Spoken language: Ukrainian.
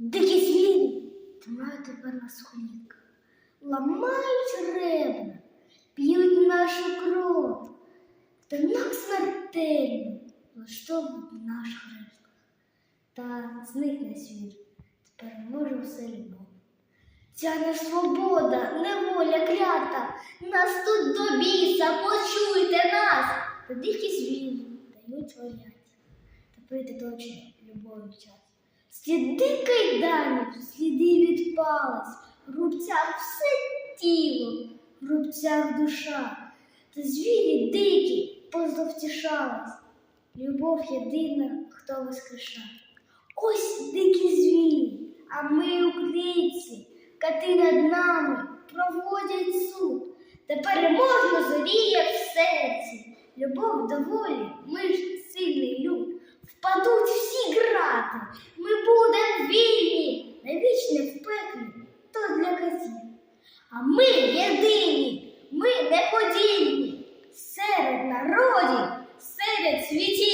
Дикі звірі тримають тепер у колінках, ламають ребра, п'ють нашу кров, та нам смертельно влаштовують наш хрест. Та зникне світ, тепер може все любов. Ця не свобода, неволя клята, нас тут до біса, почуйте нас, та дикі звірі дають воять. Та прийде точно любові час. Сліди кайданів, сліди від в рубцях все тіло, в рубцях душа, та звірі дикі позавтішались. Любов єдина, хто воскрешає. Ось дикі звірі, а ми у клітці, кати над нами проводять суд. Та переможно зоріє в серці. Любов до волі, ми ж сильний люд. Впадуть всі грати, навічне в пеклі, то для казів. А ми єдині, ми неподільні, серед народів, серед світів.